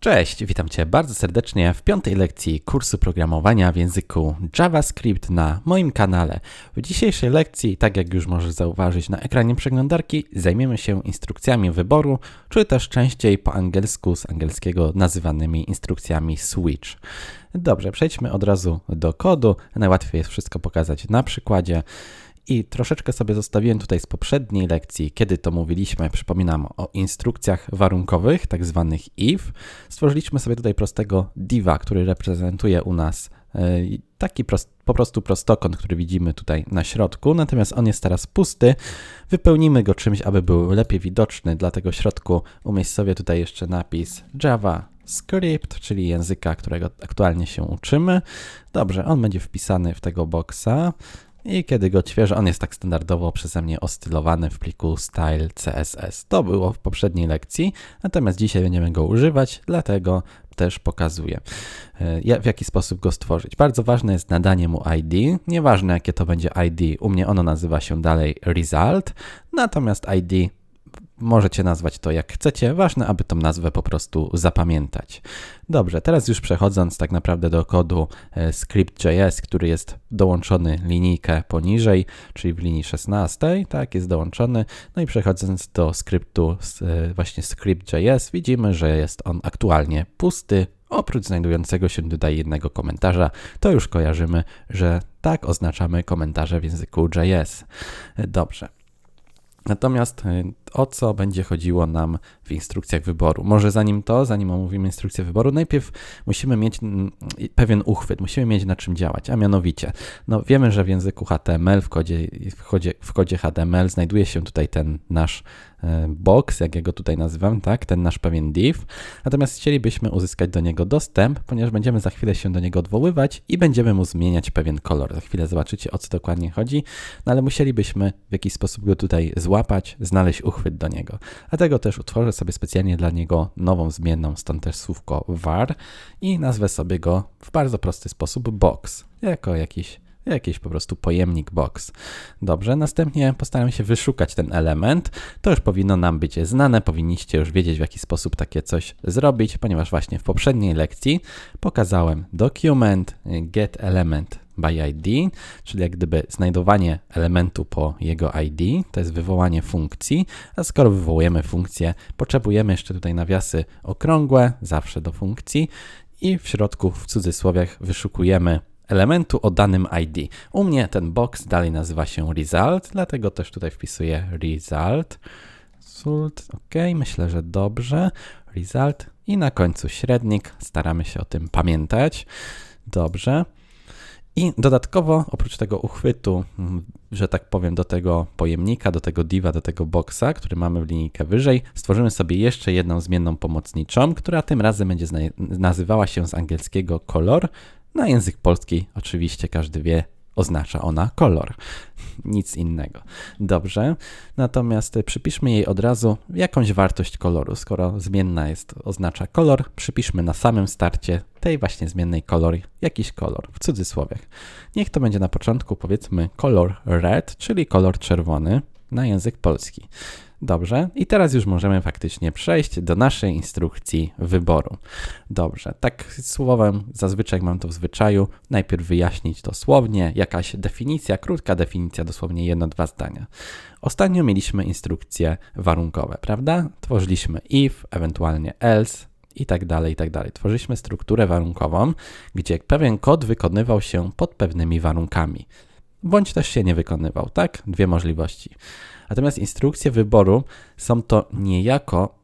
Cześć, witam Cię bardzo serdecznie w piątej lekcji kursu programowania w języku JavaScript na moim kanale. W dzisiejszej lekcji, tak jak już możesz zauważyć na ekranie przeglądarki, zajmiemy się instrukcjami wyboru, czy też częściej po angielsku z angielskiego nazywanymi instrukcjami switch. Dobrze, przejdźmy od razu do kodu. Najłatwiej jest wszystko pokazać na przykładzie. I troszeczkę sobie zostawiłem tutaj z poprzedniej lekcji, kiedy to mówiliśmy, przypominam o instrukcjach warunkowych, tak zwanych if. Stworzyliśmy sobie tutaj prostego diva, który reprezentuje u nas e, taki prost, po prostu prostokąt, który widzimy tutaj na środku, natomiast on jest teraz pusty. Wypełnimy go czymś, aby był lepiej widoczny, dlatego w środku umieść sobie tutaj jeszcze napis Java Script, czyli języka, którego aktualnie się uczymy. Dobrze, on będzie wpisany w tego boxa. I kiedy go odświeżę, on jest tak standardowo przeze mnie ostylowany w pliku style CSS. To było w poprzedniej lekcji, natomiast dzisiaj będziemy go używać, dlatego też pokazuję, e, w jaki sposób go stworzyć. Bardzo ważne jest nadanie mu ID. Nieważne jakie to będzie ID, u mnie ono nazywa się dalej result, natomiast ID Możecie nazwać to jak chcecie, ważne, aby tą nazwę po prostu zapamiętać. Dobrze, teraz już przechodząc tak naprawdę do kodu e, script.js, który jest dołączony linijkę poniżej, czyli w linii 16, tak, jest dołączony. No i przechodząc do skryptu e, właśnie script.js, widzimy, że jest on aktualnie pusty, Oprócz znajdującego się tutaj jednego komentarza, to już kojarzymy, że tak oznaczamy komentarze w języku JS. E, dobrze. Natomiast o co będzie chodziło nam w instrukcjach wyboru? Może zanim to, zanim omówimy instrukcję wyboru, najpierw musimy mieć pewien uchwyt, musimy mieć na czym działać, a mianowicie, no wiemy, że w języku HTML, w kodzie, w kodzie, w kodzie HTML znajduje się tutaj ten nasz E, box, jak ja go tutaj nazywam, tak, ten nasz pewien div. Natomiast chcielibyśmy uzyskać do niego dostęp, ponieważ będziemy za chwilę się do niego odwoływać i będziemy mu zmieniać pewien kolor. Za chwilę zobaczycie, o co dokładnie chodzi, no ale musielibyśmy w jakiś sposób go tutaj złapać, znaleźć uchwyt do niego. Dlatego też utworzę sobie specjalnie dla niego nową zmienną, stąd też słówko var i nazwę sobie go w bardzo prosty sposób box, jako jakiś jakiś po prostu pojemnik box. Dobrze, następnie postaram się wyszukać ten element. To już powinno nam być znane, powinniście już wiedzieć w jaki sposób takie coś zrobić, ponieważ właśnie w poprzedniej lekcji pokazałem document get element by ID, czyli jak gdyby znajdowanie elementu po jego ID, to jest wywołanie funkcji, a skoro wywołujemy funkcję, potrzebujemy jeszcze tutaj nawiasy okrągłe, zawsze do funkcji i w środku w cudzysłowiach wyszukujemy elementu o danym ID. U mnie ten box dalej nazywa się result, dlatego też tutaj wpisuję result. Result, ok, myślę, że dobrze. Result i na końcu średnik. Staramy się o tym pamiętać. Dobrze. I dodatkowo, oprócz tego uchwytu, mm, że tak powiem, do tego pojemnika, do tego diva, do tego boxa, który mamy w linijkę wyżej, stworzymy sobie jeszcze jedną zmienną pomocniczą, która tym razem będzie nazywała się z angielskiego color, na język polski oczywiście każdy wie, oznacza ona kolor, nic innego. Dobrze, natomiast przypiszmy jej od razu jakąś wartość koloru. Skoro zmienna jest, oznacza kolor, przypiszmy na samym starcie tej właśnie zmiennej kolor jakiś kolor, w cudzysłowiach. Niech to będzie na początku powiedzmy kolor red, czyli kolor czerwony na język polski. Dobrze, i teraz już możemy faktycznie przejść do naszej instrukcji wyboru. Dobrze, tak słowem zazwyczaj mam to w zwyczaju, najpierw wyjaśnić dosłownie, jakaś definicja, krótka definicja, dosłownie jedno, dwa zdania. Ostatnio mieliśmy instrukcje warunkowe, prawda? Tworzyliśmy if, ewentualnie else, i tak dalej, i tak dalej. Tworzyliśmy strukturę warunkową, gdzie pewien kod wykonywał się pod pewnymi warunkami, bądź też się nie wykonywał, tak? Dwie możliwości. Natomiast instrukcje wyboru są to niejako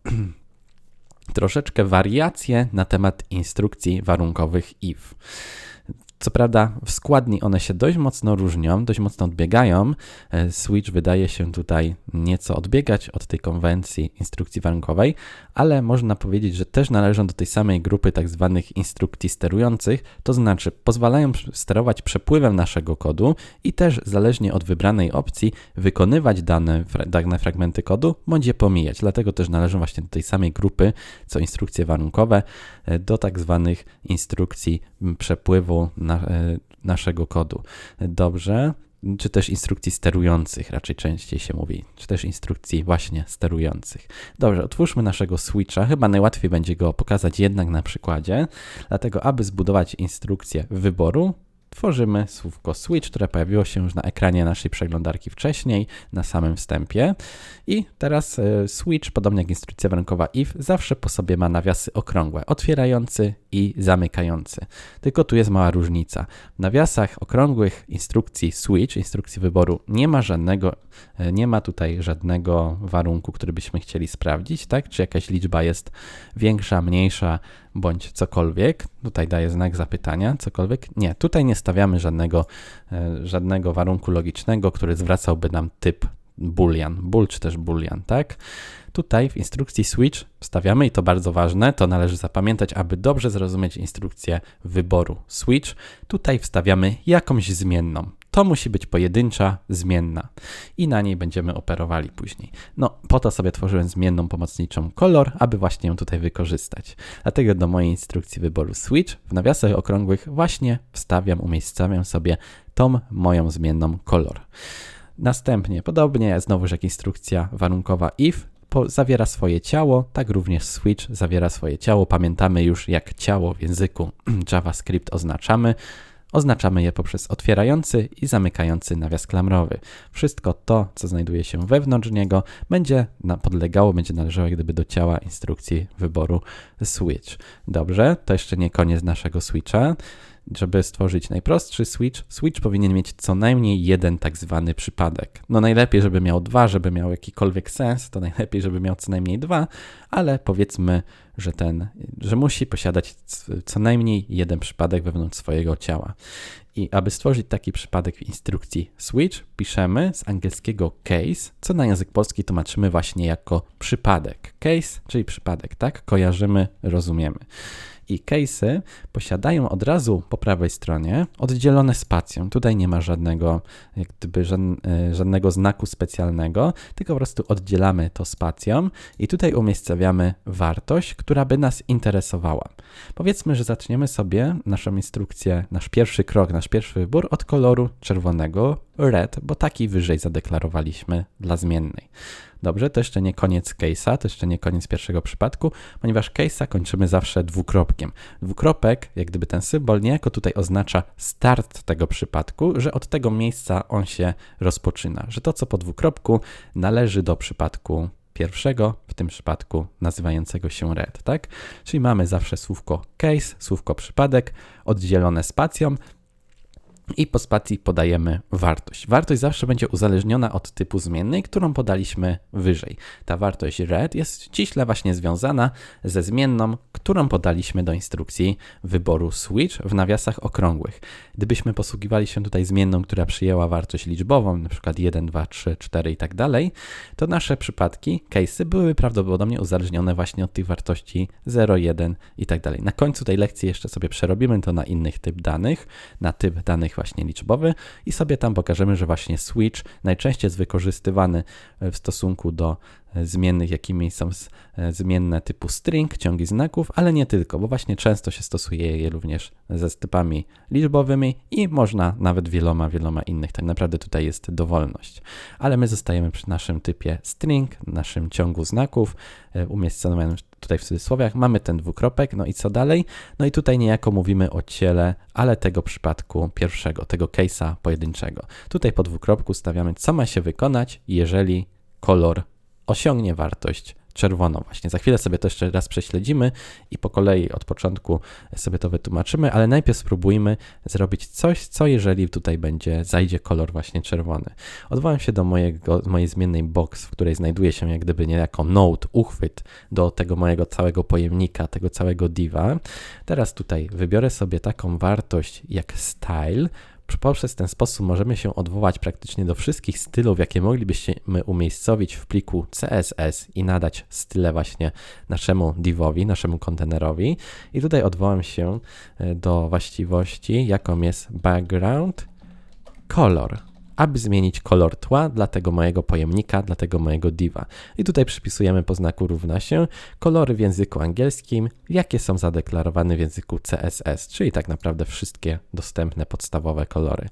troszeczkę wariacje na temat instrukcji warunkowych if. Co prawda w składni one się dość mocno różnią, dość mocno odbiegają. E, Switch wydaje się tutaj nieco odbiegać od tej konwencji instrukcji warunkowej, ale można powiedzieć, że też należą do tej samej grupy tak zwanych instrukcji sterujących, to znaczy pozwalają sterować przepływem naszego kodu i też zależnie od wybranej opcji wykonywać dane, dane fragmenty kodu bądź je pomijać. Dlatego też należą właśnie do tej samej grupy co instrukcje warunkowe, e, do tak zwanych instrukcji przepływu na, e, naszego kodu. Dobrze, czy też instrukcji sterujących, raczej częściej się mówi, czy też instrukcji właśnie sterujących. Dobrze, otwórzmy naszego switcha. Chyba najłatwiej będzie go pokazać jednak na przykładzie. Dlatego, aby zbudować instrukcję wyboru, tworzymy słówko switch, które pojawiło się już na ekranie naszej przeglądarki wcześniej, na samym wstępie. I teraz e, switch, podobnie jak instrukcja warunkowa if, zawsze po sobie ma nawiasy okrągłe, otwierający i zamykający. Tylko tu jest mała różnica. W nawiasach okrągłych instrukcji switch, instrukcji wyboru, nie ma żadnego, e, nie ma tutaj żadnego warunku, który byśmy chcieli sprawdzić, tak? Czy jakaś liczba jest większa, mniejsza, bądź cokolwiek. Tutaj daję znak zapytania, cokolwiek. Nie, tutaj nie stawiamy żadnego, e, żadnego warunku logicznego, który zwracałby nam typ boolean, bool czy też boolean, tak? Tutaj w instrukcji switch wstawiamy i to bardzo ważne, to należy zapamiętać, aby dobrze zrozumieć instrukcję wyboru switch. Tutaj wstawiamy jakąś zmienną. To musi być pojedyncza, zmienna i na niej będziemy operowali później. No, po to sobie tworzyłem zmienną pomocniczą kolor, aby właśnie ją tutaj wykorzystać. Dlatego do mojej instrukcji wyboru switch w nawiasach okrągłych właśnie wstawiam, umiejscawiam sobie tą moją zmienną kolor. Następnie, podobnie znowuż jak instrukcja warunkowa if, zawiera swoje ciało, tak również switch zawiera swoje ciało. Pamiętamy już, jak ciało w języku JavaScript oznaczamy. Oznaczamy je poprzez otwierający i zamykający nawias klamrowy. Wszystko to, co znajduje się wewnątrz niego, będzie podlegało, będzie należało gdyby do ciała instrukcji wyboru switch. Dobrze, to jeszcze nie koniec naszego switcha żeby stworzyć najprostszy switch, switch powinien mieć co najmniej jeden tak zwany przypadek. No najlepiej, żeby miał dwa, żeby miał jakikolwiek sens, to najlepiej, żeby miał co najmniej dwa, ale powiedzmy, że ten, że musi posiadać co najmniej jeden przypadek wewnątrz swojego ciała. I aby stworzyć taki przypadek w instrukcji switch, piszemy z angielskiego case, co na język polski tłumaczymy właśnie jako przypadek. Case, czyli przypadek, tak? Kojarzymy, rozumiemy i case'y posiadają od razu po prawej stronie oddzielone spacją. Tutaj nie ma żadnego, jak gdyby e, żadnego znaku specjalnego, tylko po prostu oddzielamy to spacją i tutaj umiejscawiamy wartość, która by nas interesowała. Powiedzmy, że zaczniemy sobie naszą instrukcję, nasz pierwszy krok, nasz pierwszy wybór od koloru czerwonego red, bo taki wyżej zadeklarowaliśmy dla zmiennej. Dobrze, to jeszcze nie koniec case'a, to jeszcze nie koniec pierwszego przypadku, ponieważ case'a kończymy zawsze dwukropkiem. Dwukropek, jak gdyby ten symbol niejako tutaj oznacza start tego przypadku, że od tego miejsca on się rozpoczyna, że to co po dwukropku należy do przypadku pierwszego, w tym przypadku nazywającego się red, tak? Czyli mamy zawsze słówko case, słówko przypadek, oddzielone spacją, i po spacji podajemy wartość. Wartość zawsze będzie uzależniona od typu zmiennej, którą podaliśmy wyżej. Ta wartość red jest ściśle właśnie związana ze zmienną, którą podaliśmy do instrukcji wyboru switch w nawiasach okrągłych. Gdybyśmy posługiwali się tutaj zmienną, która przyjęła wartość liczbową, np. 1, 2, 3, 4 i tak dalej, to nasze przypadki, case'y były prawdopodobnie uzależnione właśnie od tych wartości 0, 1 i tak dalej. Na końcu tej lekcji jeszcze sobie przerobimy to na innych typ danych, na typ danych właśnie liczbowy i sobie tam pokażemy, że właśnie switch najczęściej jest wykorzystywany e, w stosunku do zmiennych, jakimi są e, zmienne typu string, ciągi znaków, ale nie tylko, bo właśnie często się stosuje je również ze typami liczbowymi i można nawet wieloma, wieloma innych. Tak naprawdę tutaj jest dowolność. Ale my zostajemy przy naszym typie string, naszym ciągu znaków, umiejscowionym tutaj w cudzysłowiach, mamy ten dwukropek, no i co dalej? No i tutaj niejako mówimy o ciele, ale tego przypadku pierwszego, tego case'a pojedynczego. Tutaj po dwukropku stawiamy, co ma się wykonać, jeżeli kolor osiągnie wartość czerwoną. Właśnie za chwilę sobie to jeszcze raz prześledzimy i po kolei od początku sobie to wytłumaczymy, ale najpierw spróbujmy zrobić coś, co jeżeli tutaj będzie, zajdzie kolor właśnie czerwony. Odwołam się do mojego, mojej zmiennej box, w której znajduje się jak gdyby niejako node, uchwyt do tego mojego całego pojemnika, tego całego diva. Teraz tutaj wybiorę sobie taką wartość jak style, Poprzez ten sposób możemy się odwołać praktycznie do wszystkich stylów, jakie moglibyśmy umiejscowić w pliku CSS i nadać style właśnie naszemu divowi, naszemu kontenerowi. I tutaj odwołam się e, do właściwości, jaką jest background color. Aby zmienić kolor tła dla tego mojego pojemnika, dla tego mojego diva. I tutaj przypisujemy po znaku równa się kolory w języku angielskim, jakie są zadeklarowane w języku CSS, czyli tak naprawdę wszystkie dostępne podstawowe kolory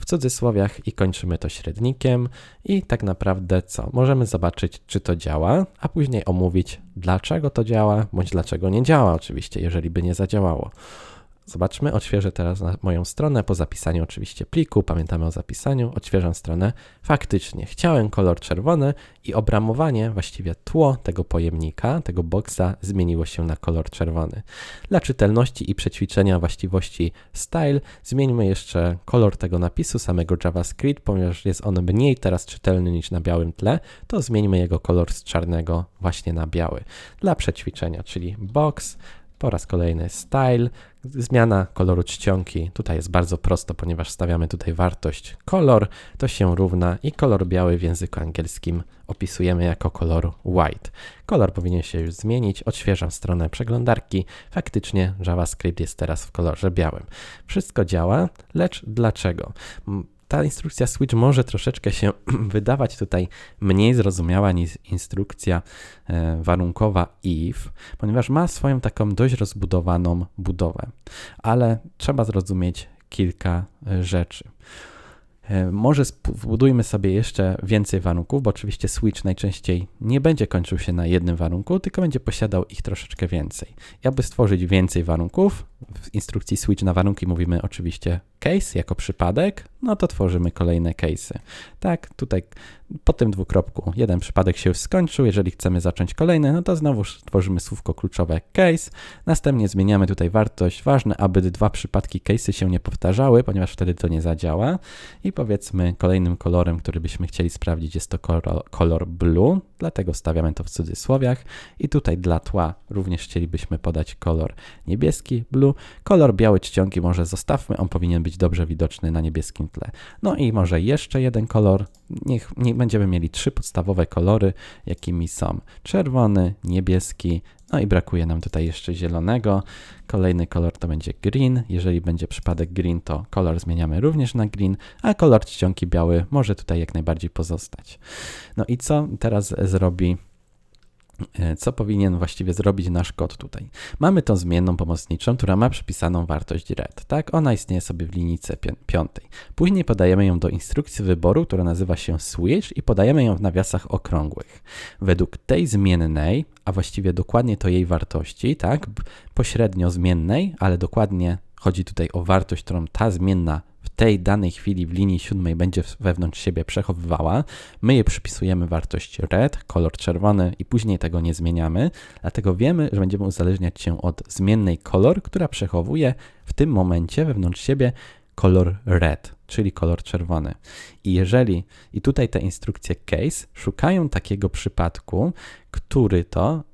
w cudzysłowiach i kończymy to średnikiem i tak naprawdę co? Możemy zobaczyć, czy to działa, a później omówić, dlaczego to działa, bądź dlaczego nie działa oczywiście, jeżeli by nie zadziałało. Zobaczmy, odświeżę teraz moją stronę po zapisaniu oczywiście pliku. Pamiętamy o zapisaniu, odświeżam stronę. Faktycznie chciałem kolor czerwony i obramowanie, właściwie tło tego pojemnika, tego boxa zmieniło się na kolor czerwony. Dla czytelności i przećwiczenia właściwości style zmieńmy jeszcze kolor tego napisu samego JavaScript, ponieważ jest on mniej teraz czytelny niż na białym tle, to zmieńmy jego kolor z czarnego właśnie na biały. Dla przećwiczenia, czyli box, po raz kolejny style, zmiana koloru czcionki. Tutaj jest bardzo prosto, ponieważ stawiamy tutaj wartość kolor, to się równa i kolor biały w języku angielskim opisujemy jako kolor white. Kolor powinien się już zmienić, odświeżam stronę przeglądarki. Faktycznie JavaScript jest teraz w kolorze białym. Wszystko działa, lecz dlaczego? Ta instrukcja switch może troszeczkę się wydawać tutaj mniej zrozumiała niż instrukcja e, warunkowa if, ponieważ ma swoją taką dość rozbudowaną budowę, ale trzeba zrozumieć kilka e, rzeczy. E, może wbudujmy sobie jeszcze więcej warunków, bo oczywiście switch najczęściej nie będzie kończył się na jednym warunku, tylko będzie posiadał ich troszeczkę więcej. I aby stworzyć więcej warunków, w instrukcji switch na warunki mówimy oczywiście case jako przypadek, no to tworzymy kolejne case'y. Tak, tutaj po tym dwukropku. Jeden przypadek się już skończył, jeżeli chcemy zacząć kolejny, no to znowu tworzymy słówko kluczowe case, następnie zmieniamy tutaj wartość, ważne, aby dwa przypadki case'y się nie powtarzały, ponieważ wtedy to nie zadziała. I powiedzmy kolejnym kolorem, który byśmy chcieli sprawdzić jest to kolor, kolor blue, dlatego stawiamy to w cudzysłowiach i tutaj dla tła również chcielibyśmy podać kolor niebieski, blue, kolor biały czcionki może zostawmy, on powinien być dobrze widoczny na niebieskim tle. No i może jeszcze jeden kolor, niech, niech będziemy mieli trzy podstawowe kolory, jakimi są czerwony, niebieski, no i brakuje nam tutaj jeszcze zielonego. Kolejny kolor to będzie green. Jeżeli będzie przypadek green, to kolor zmieniamy również na green, a kolor czcionki biały może tutaj jak najbardziej pozostać. No i co teraz zrobi co powinien właściwie zrobić nasz kod tutaj. Mamy tą zmienną pomocniczą, która ma przypisaną wartość red, tak? Ona istnieje sobie w linijce piątej. Później podajemy ją do instrukcji wyboru, która nazywa się switch i podajemy ją w nawiasach okrągłych. Według tej zmiennej, a właściwie dokładnie to jej wartości, tak? Pośrednio zmiennej, ale dokładnie chodzi tutaj o wartość, którą ta zmienna tej danej chwili w linii siódmej będzie wewnątrz siebie przechowywała. My jej przypisujemy wartość red, kolor czerwony i później tego nie zmieniamy, dlatego wiemy, że będziemy uzależniać się od zmiennej kolor, która przechowuje w tym momencie wewnątrz siebie kolor red, czyli kolor czerwony. I jeżeli, i tutaj te instrukcje case szukają takiego przypadku, który to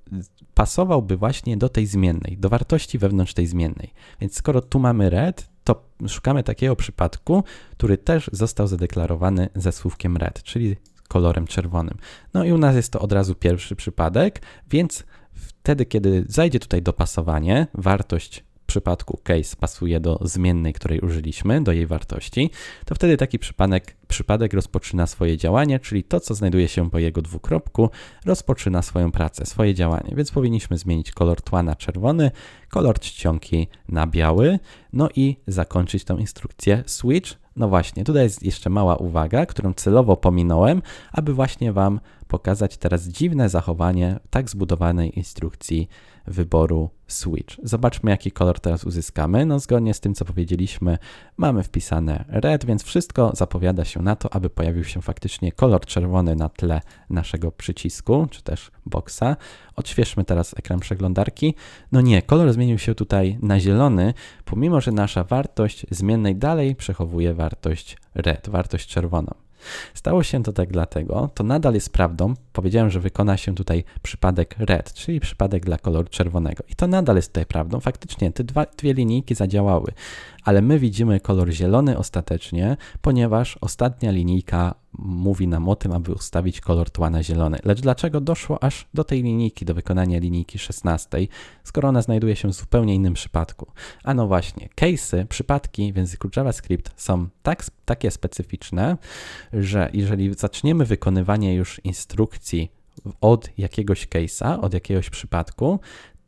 pasowałby właśnie do tej zmiennej, do wartości wewnątrz tej zmiennej. Więc skoro tu mamy red, to szukamy takiego przypadku, który też został zadeklarowany ze słówkiem red, czyli kolorem czerwonym. No i u nas jest to od razu pierwszy przypadek, więc wtedy, kiedy zajdzie tutaj dopasowanie, wartość przypadku case pasuje do zmiennej, której użyliśmy, do jej wartości, to wtedy taki przypadek, przypadek rozpoczyna swoje działanie, czyli to, co znajduje się po jego dwukropku, rozpoczyna swoją pracę, swoje działanie. Więc powinniśmy zmienić kolor tła na czerwony, kolor czcionki na biały, no i zakończyć tą instrukcję switch. No właśnie, tutaj jest jeszcze mała uwaga, którą celowo pominąłem, aby właśnie Wam pokazać teraz dziwne zachowanie tak zbudowanej instrukcji wyboru switch. Zobaczmy, jaki kolor teraz uzyskamy. No, zgodnie z tym, co powiedzieliśmy, mamy wpisane red, więc wszystko zapowiada się na to, aby pojawił się faktycznie kolor czerwony na tle naszego przycisku, czy też boxa. Odświeżmy teraz ekran przeglądarki. No nie, kolor zmienił się tutaj na zielony, pomimo, że nasza wartość zmiennej dalej przechowuje wartość red, wartość czerwoną. Stało się to tak dlatego, to nadal jest prawdą. Powiedziałem, że wykona się tutaj przypadek red, czyli przypadek dla koloru czerwonego. I to nadal jest tutaj prawdą. Faktycznie te dwa, dwie linijki zadziałały, ale my widzimy kolor zielony ostatecznie, ponieważ ostatnia linijka mówi nam o tym, aby ustawić kolor tła na zielony. Lecz dlaczego doszło aż do tej linijki, do wykonania linijki 16, skoro ona znajduje się w zupełnie innym przypadku? A no właśnie, case'y, przypadki w języku JavaScript są tak, takie specyficzne, że jeżeli zaczniemy wykonywanie już instrukcji od jakiegoś case'a, od jakiegoś przypadku,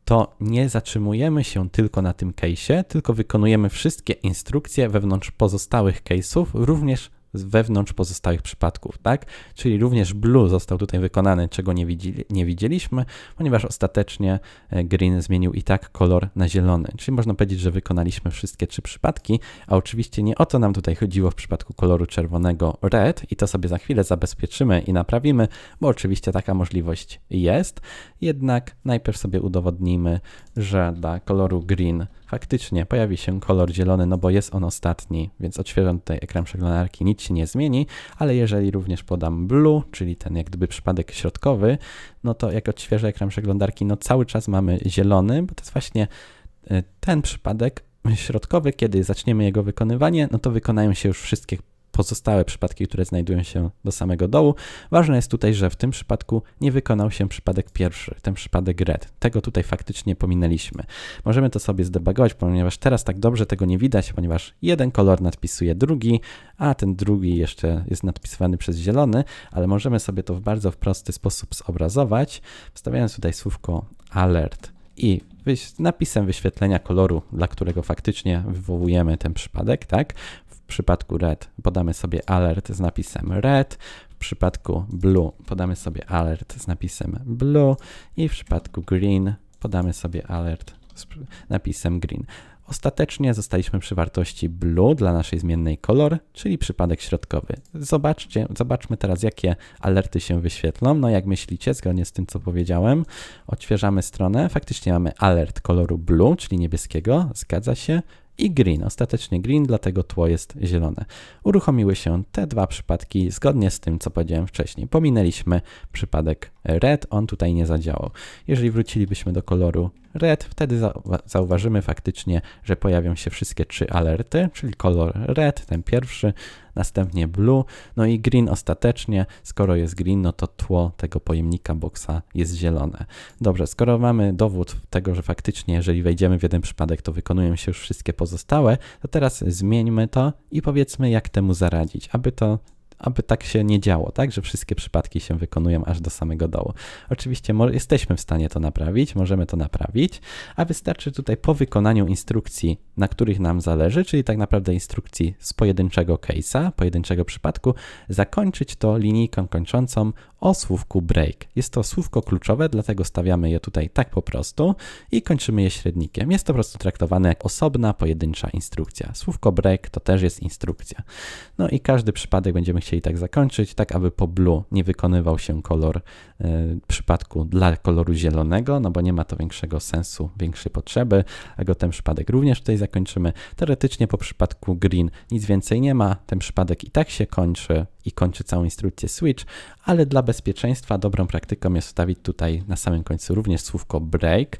to nie zatrzymujemy się tylko na tym case'ie, tylko wykonujemy wszystkie instrukcje wewnątrz pozostałych case'ów, również wewnątrz pozostałych przypadków, tak? Czyli również blue został tutaj wykonany, czego nie, widzieli, nie widzieliśmy, ponieważ ostatecznie e, green zmienił i tak kolor na zielony. Czyli można powiedzieć, że wykonaliśmy wszystkie trzy przypadki, a oczywiście nie o to nam tutaj chodziło w przypadku koloru czerwonego red i to sobie za chwilę zabezpieczymy i naprawimy, bo oczywiście taka możliwość jest. Jednak najpierw sobie udowodnimy, że dla koloru green faktycznie pojawi się kolor zielony, no bo jest on ostatni, więc odświeżam tutaj ekran przeglądarki, nic się nie zmieni, ale jeżeli również podam blue, czyli ten jak gdyby przypadek środkowy, no to jak odświeżę ekran przeglądarki, no cały czas mamy zielony, bo to jest właśnie e, ten przypadek środkowy, kiedy zaczniemy jego wykonywanie, no to wykonają się już wszystkie pozostałe przypadki, które znajdują się do samego dołu. Ważne jest tutaj, że w tym przypadku nie wykonał się przypadek pierwszy, ten przypadek red. Tego tutaj faktycznie pominęliśmy. Możemy to sobie zdebagować, ponieważ teraz tak dobrze tego nie widać, ponieważ jeden kolor nadpisuje drugi, a ten drugi jeszcze jest nadpisywany przez zielony, ale możemy sobie to w bardzo prosty sposób zobrazować, wstawiając tutaj słówko alert i napisem wyświetlenia koloru, dla którego faktycznie wywołujemy ten przypadek, tak? Przypadku red podamy sobie alert z napisem red, w przypadku blue podamy sobie alert z napisem blue i w przypadku green podamy sobie alert z napisem green. Ostatecznie zostaliśmy przy wartości blue dla naszej zmiennej kolor, czyli przypadek środkowy. Zobaczcie, zobaczmy teraz, jakie alerty się wyświetlą. No jak myślicie, zgodnie z tym, co powiedziałem, odświeżamy stronę. Faktycznie mamy alert koloru blue, czyli niebieskiego, zgadza się i green. Ostatecznie green, dlatego tło jest zielone. Uruchomiły się te dwa przypadki zgodnie z tym, co powiedziałem wcześniej. Pominęliśmy przypadek red, on tutaj nie zadziałał. Jeżeli wrócilibyśmy do koloru red, wtedy zauważymy faktycznie, że pojawią się wszystkie trzy alerty, czyli kolor red, ten pierwszy, następnie blue, no i green ostatecznie. Skoro jest green, no to tło tego pojemnika boxa jest zielone. Dobrze, skoro mamy dowód tego, że faktycznie jeżeli wejdziemy w jeden przypadek, to wykonują się już wszystkie pozostałe, to teraz zmieńmy to i powiedzmy, jak temu zaradzić, aby to aby tak się nie działo, tak, że wszystkie przypadki się wykonują aż do samego dołu. Oczywiście jesteśmy w stanie to naprawić, możemy to naprawić, a wystarczy tutaj po wykonaniu instrukcji, na których nam zależy, czyli tak naprawdę instrukcji z pojedynczego case'a, pojedynczego przypadku, zakończyć to linijką kończącą o słówku break. Jest to słówko kluczowe, dlatego stawiamy je tutaj tak po prostu i kończymy je średnikiem. Jest to po prostu traktowane jak osobna, pojedyncza instrukcja. Słówko break to też jest instrukcja. No i każdy przypadek będziemy chcieli tak zakończyć, tak aby po blue nie wykonywał się kolor w przypadku dla koloru zielonego, no bo nie ma to większego sensu, większej potrzeby, dlatego ten przypadek również tutaj zakończymy. Teoretycznie po przypadku green nic więcej nie ma, ten przypadek i tak się kończy i kończy całą instrukcję switch, ale dla bezpieczeństwa dobrą praktyką jest wstawić tutaj na samym końcu również słówko break,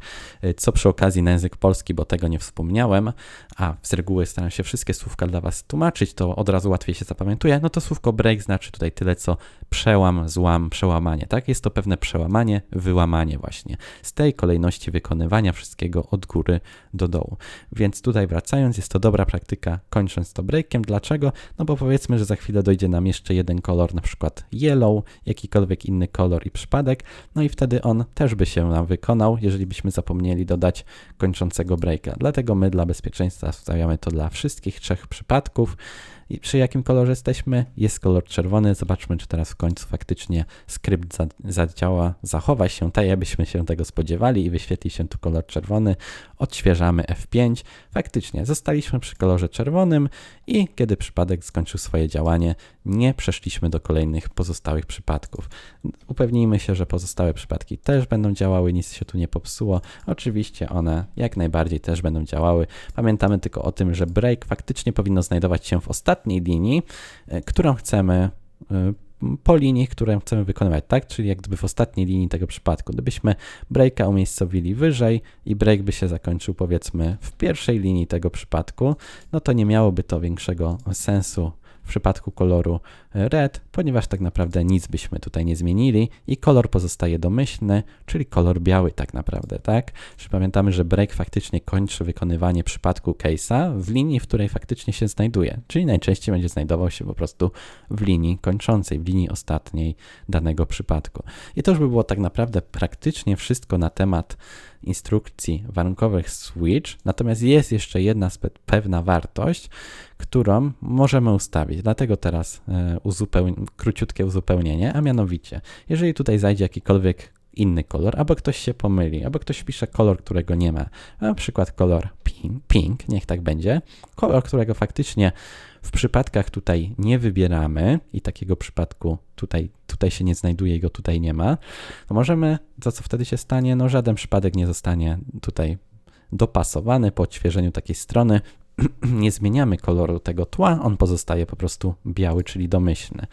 co przy okazji na język polski, bo tego nie wspomniałem, a z reguły staram się wszystkie słówka dla Was tłumaczyć, to od razu łatwiej się zapamiętuje, no to słówko break znaczy tutaj tyle co przełam, złam, przełamanie, tak? Jest to pewne przełamanie, wyłamanie właśnie z tej kolejności wykonywania wszystkiego od góry do dołu. Więc tutaj wracając, jest to dobra praktyka, kończąc to breakiem. Dlaczego? No bo powiedzmy, że za chwilę dojdzie nam jeszcze jeden kolor, na przykład yellow, jakikolwiek inny kolor i przypadek, no i wtedy on też by się nam wykonał, jeżeli byśmy zapomnieli dodać kończącego breaka. Dlatego my dla bezpieczeństwa wstawiamy to dla wszystkich trzech przypadków. I przy jakim kolorze jesteśmy? Jest kolor czerwony. Zobaczmy, czy teraz w końcu faktycznie skrypt zadziała, zachowa się tak, jakbyśmy się tego spodziewali i wyświetli się tu kolor czerwony. Odświeżamy F5. Faktycznie zostaliśmy przy kolorze czerwonym i kiedy przypadek skończył swoje działanie, nie przeszliśmy do kolejnych pozostałych przypadków. Upewnijmy się, że pozostałe przypadki też będą działały, nic się tu nie popsuło. Oczywiście one jak najbardziej też będą działały. Pamiętamy tylko o tym, że break faktycznie powinno znajdować się w ostatniej linii, e, którą chcemy e, po linii, którą chcemy wykonywać, tak? Czyli jak gdyby w ostatniej linii tego przypadku. Gdybyśmy breaka umiejscowili wyżej i break by się zakończył powiedzmy w pierwszej linii tego przypadku, no to nie miałoby to większego sensu przypadku koloru red, ponieważ tak naprawdę nic byśmy tutaj nie zmienili i kolor pozostaje domyślny, czyli kolor biały tak naprawdę, tak? Czy że break faktycznie kończy wykonywanie przypadku case'a w linii, w której faktycznie się znajduje, czyli najczęściej będzie znajdował się po prostu w linii kończącej, w linii ostatniej danego przypadku. I to już by było tak naprawdę praktycznie wszystko na temat instrukcji warunkowych switch, natomiast jest jeszcze jedna pewna wartość, którą możemy ustawić. Dlatego teraz e, uzupeł- króciutkie uzupełnienie, a mianowicie, jeżeli tutaj zajdzie jakikolwiek inny kolor, albo ktoś się pomyli, albo ktoś pisze kolor, którego nie ma, na przykład kolor pink, pink, niech tak będzie, kolor, którego faktycznie w przypadkach tutaj nie wybieramy i takiego przypadku tutaj, tutaj się nie znajduje i go tutaj nie ma, to możemy, to co wtedy się stanie, no żaden przypadek nie zostanie tutaj dopasowany po odświeżeniu takiej strony. nie zmieniamy koloru tego tła, on pozostaje po prostu biały, czyli domyślny.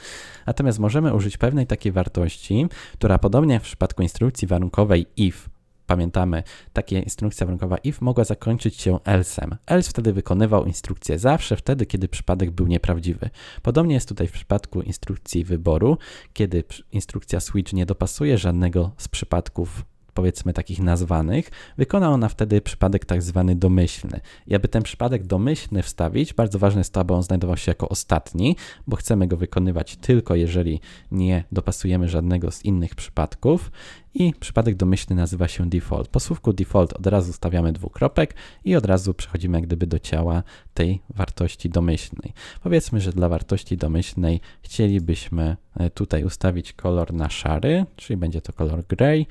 Natomiast możemy użyć pewnej takiej wartości, która podobnie w przypadku instrukcji warunkowej if pamiętamy, taka instrukcja warunkowa if mogła zakończyć się else'em. Else wtedy wykonywał instrukcję zawsze wtedy, kiedy przypadek był nieprawdziwy. Podobnie jest tutaj w przypadku instrukcji wyboru, kiedy instrukcja switch nie dopasuje żadnego z przypadków powiedzmy takich nazwanych, wykona ona wtedy przypadek tak zwany domyślny. I aby ten przypadek domyślny wstawić, bardzo ważne jest to, aby on znajdował się jako ostatni, bo chcemy go wykonywać tylko jeżeli nie dopasujemy żadnego z innych przypadków i przypadek domyślny nazywa się default. Po słówku default od razu stawiamy dwukropek i od razu przechodzimy jak gdyby do ciała tej wartości domyślnej. Powiedzmy, że dla wartości domyślnej chcielibyśmy e, tutaj ustawić kolor na szary, czyli będzie to kolor gray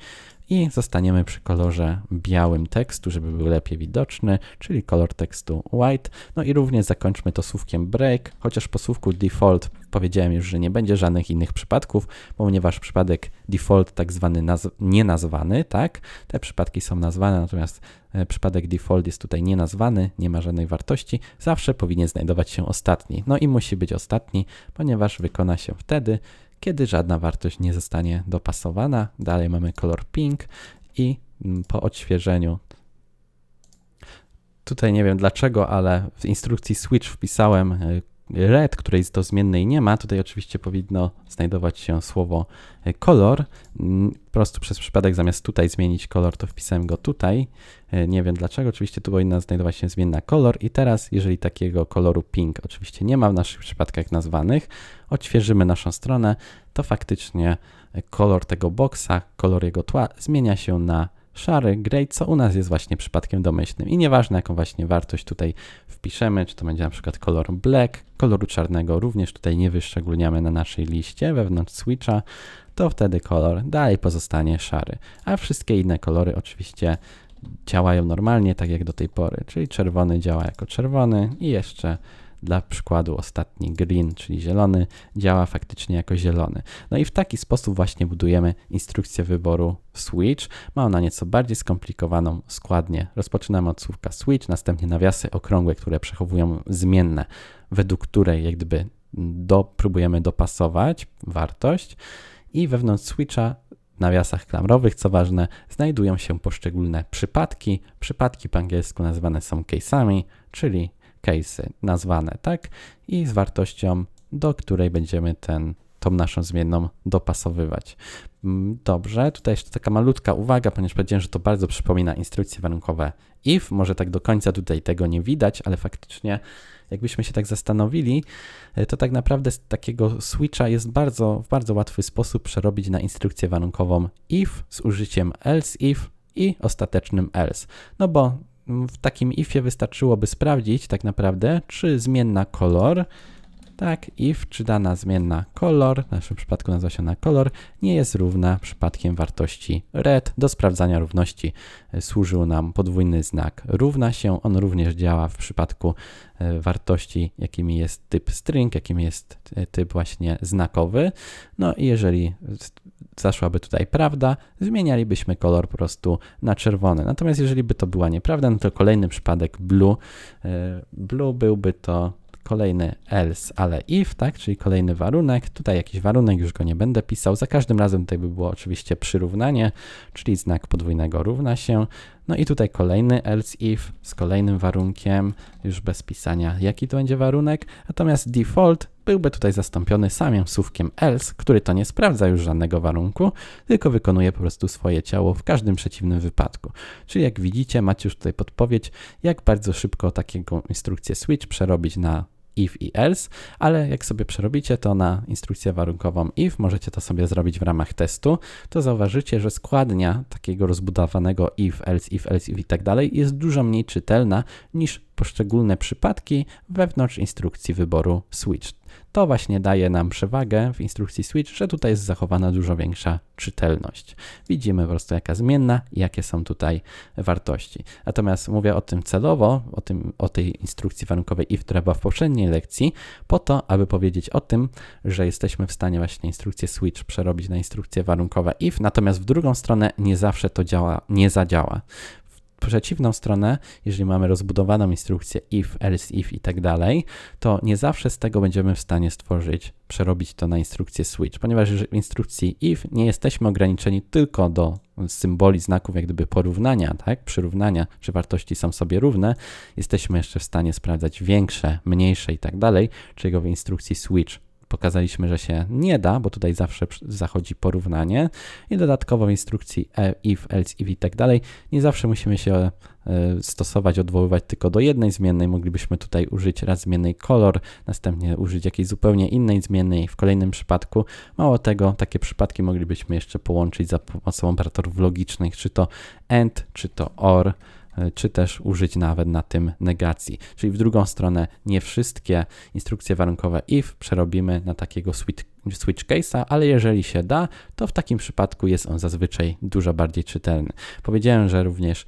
i zostaniemy przy kolorze białym tekstu, żeby był lepiej widoczny, czyli kolor tekstu white. No i również zakończmy to słówkiem break, chociaż po słówku default powiedziałem już, że nie będzie żadnych innych przypadków, ponieważ przypadek default tak zwany naz nienazwany, tak, te przypadki są nazwane, natomiast e, przypadek default jest tutaj nienazwany, nie ma żadnej wartości, zawsze powinien znajdować się ostatni. No i musi być ostatni, ponieważ wykona się wtedy, kiedy żadna wartość nie zostanie dopasowana. Dalej mamy kolor pink i mm, po odświeżeniu Tutaj nie wiem dlaczego, ale w instrukcji switch wpisałem e, red, której do zmiennej nie ma, tutaj oczywiście powinno znajdować się słowo e, kolor. Mm, po prostu przez przypadek zamiast tutaj zmienić kolor, to wpisałem go tutaj. E, nie wiem dlaczego, oczywiście tu powinna znajdować się zmienna kolor i teraz, jeżeli takiego koloru pink oczywiście nie ma w naszych przypadkach nazwanych, odświeżymy naszą stronę, to faktycznie e, kolor tego boksa, kolor jego tła zmienia się na szary, grey, co u nas jest właśnie przypadkiem domyślnym. I nieważne, jaką właśnie wartość tutaj wpiszemy, czy to będzie na przykład kolor black, koloru czarnego również tutaj nie wyszczególniamy na naszej liście wewnątrz switcha, to wtedy kolor dalej pozostanie szary. A wszystkie inne kolory oczywiście działają normalnie, tak jak do tej pory, czyli czerwony działa jako czerwony i jeszcze dla przykładu ostatni green, czyli zielony, działa faktycznie jako zielony. No i w taki sposób właśnie budujemy instrukcję wyboru switch. Ma ona nieco bardziej skomplikowaną składnię. Rozpoczynamy od słówka switch, następnie nawiasy okrągłe, które przechowują zmienne, według której jak gdyby do, próbujemy dopasować wartość i wewnątrz switcha nawiasach klamrowych, co ważne, znajdują się poszczególne przypadki. Przypadki po angielsku nazywane są case'ami, czyli case'y nazwane, tak? I z wartością, do której będziemy ten, tą naszą zmienną dopasowywać. Mm, dobrze, tutaj jeszcze taka malutka uwaga, ponieważ powiedziałem, że to bardzo przypomina instrukcje warunkowe if. Może tak do końca tutaj tego nie widać, ale faktycznie jakbyśmy się tak zastanowili, e, to tak naprawdę z takiego switcha jest bardzo, w bardzo łatwy sposób przerobić na instrukcję warunkową if z użyciem else if i ostatecznym else. No bo w takim ifie wystarczyłoby sprawdzić tak naprawdę, czy zmienna kolor, tak, if, czy dana zmienna kolor, w naszym przypadku nazywa się na kolor, nie jest równa przypadkiem wartości red. Do sprawdzania równości e, służył nam podwójny znak równa się. On również działa w przypadku e, wartości, jakimi jest typ string, jakim jest e, typ właśnie znakowy. No i jeżeli zaszłaby tutaj prawda, zmienialibyśmy kolor po prostu na czerwony. Natomiast jeżeli by to była nieprawda, no to kolejny przypadek blue, blue byłby to kolejny else, ale if, tak, czyli kolejny warunek. Tutaj jakiś warunek, już go nie będę pisał. Za każdym razem tutaj by było oczywiście przyrównanie, czyli znak podwójnego równa się. No i tutaj kolejny else if z kolejnym warunkiem, już bez pisania jaki to będzie warunek, natomiast default byłby tutaj zastąpiony samym słówkiem else, który to nie sprawdza już żadnego warunku, tylko wykonuje po prostu swoje ciało w każdym przeciwnym wypadku. Czyli jak widzicie, macie już tutaj podpowiedź, jak bardzo szybko takiego instrukcję switch przerobić na if i else, ale jak sobie przerobicie to na instrukcję warunkową if, możecie to sobie zrobić w ramach testu, to zauważycie, że składnia takiego rozbudowanego if, else, if, else, if i tak dalej jest dużo mniej czytelna niż poszczególne przypadki wewnątrz instrukcji wyboru switch. To właśnie daje nam przewagę w instrukcji switch, że tutaj jest zachowana dużo większa czytelność. Widzimy po prostu jaka zmienna i jakie są tutaj wartości. Natomiast mówię o tym celowo, o, tym, o tej instrukcji warunkowej if, która była w poprzedniej lekcji, po to, aby powiedzieć o tym, że jesteśmy w stanie właśnie instrukcję switch przerobić na instrukcję warunkowe if, natomiast w drugą stronę nie zawsze to działa, nie zadziała przeciwną stronę, jeżeli mamy rozbudowaną instrukcję if, else, if i tak dalej, to nie zawsze z tego będziemy w stanie stworzyć, przerobić to na instrukcję switch, ponieważ w instrukcji if nie jesteśmy ograniczeni tylko do symboli znaków jak gdyby porównania, tak, przyrównania, czy wartości są sobie równe, jesteśmy jeszcze w stanie sprawdzać większe, mniejsze i tak dalej, czego w instrukcji switch pokazaliśmy, że się nie da, bo tutaj zawsze zachodzi porównanie i dodatkowo w instrukcji e, if, else, if i tak dalej nie zawsze musimy się e, stosować, odwoływać tylko do jednej zmiennej. Moglibyśmy tutaj użyć raz zmiennej kolor, następnie użyć jakiejś zupełnie innej zmiennej w kolejnym przypadku. Mało tego, takie przypadki moglibyśmy jeszcze połączyć za pomocą operatorów logicznych, czy to AND, czy to OR, czy też użyć nawet na tym negacji. Czyli w drugą stronę nie wszystkie instrukcje warunkowe if prerobimy na takiego switch, switch case'a, ale jeżeli się da, to w takim przypadku jest on zazwyczaj dużo bardziej czytelny. Powiedziałem, że również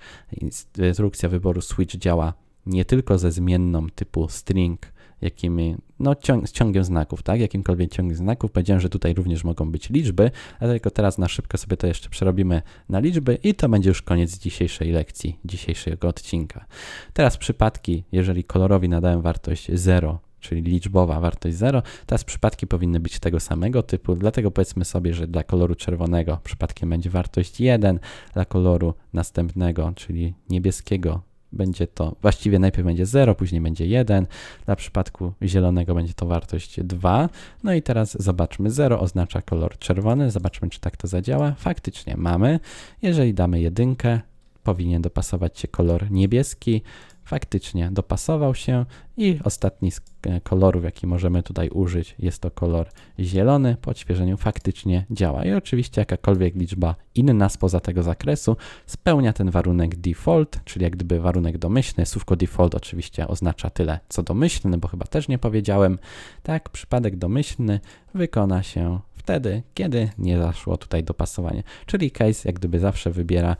instrukcja wyboru switch działa nie tylko ze zmienną typu string, jakimi, no ciąg, z ciągiem znaków, tak, jakimkolwiek ciągiem znaków. Powiedziałem, że tutaj również mogą być liczby, ale tylko teraz na szybko sobie to jeszcze przerobimy na liczby i to będzie już koniec dzisiejszej lekcji, dzisiejszego odcinka. Teraz przypadki, jeżeli kolorowi nadałem wartość 0, czyli liczbowa wartość 0. Teraz przypadki powinny być tego samego typu, dlatego powiedzmy sobie, że dla koloru czerwonego przypadkiem będzie wartość 1, dla koloru następnego, czyli niebieskiego będzie to, właściwie najpierw będzie 0, później będzie 1, dla przypadku zielonego będzie to wartość 2. No i teraz zobaczmy, 0 oznacza kolor czerwony, zobaczmy czy tak to zadziała. Faktycznie mamy, jeżeli damy jedynkę, powinien dopasować się kolor niebieski, faktycznie dopasował się i ostatni z e, kolorów, jaki możemy tutaj użyć, jest to kolor zielony. Po odświeżeniu faktycznie działa. I oczywiście jakakolwiek liczba inna spoza tego zakresu spełnia ten warunek default, czyli jak gdyby warunek domyślny. Słówko default oczywiście oznacza tyle, co domyślny, bo chyba też nie powiedziałem. Tak, przypadek domyślny wykona się wtedy, kiedy nie zaszło tutaj dopasowanie. Czyli case jak gdyby zawsze wybiera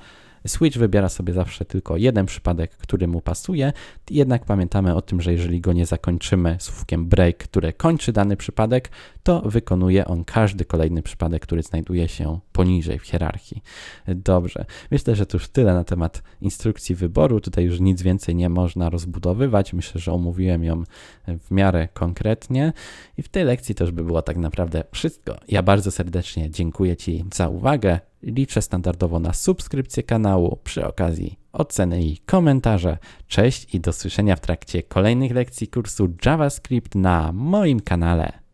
Switch wybiera sobie zawsze tylko jeden przypadek, który mu pasuje, jednak pamiętamy o tym, że jeżeli go nie zakończymy słówkiem break, które kończy dany przypadek, to wykonuje on każdy kolejny przypadek, który znajduje się poniżej w hierarchii. Dobrze, myślę, że to już tyle na temat instrukcji wyboru. Tutaj już nic więcej nie można rozbudowywać. Myślę, że omówiłem ją w miarę konkretnie i w tej lekcji już by było tak naprawdę wszystko. Ja bardzo serdecznie dziękuję Ci za uwagę. Liczę standardowo na subskrypcję kanału, przy okazji oceny i komentarze. Cześć i do słyszenia w trakcie kolejnych lekcji kursu JavaScript na moim kanale.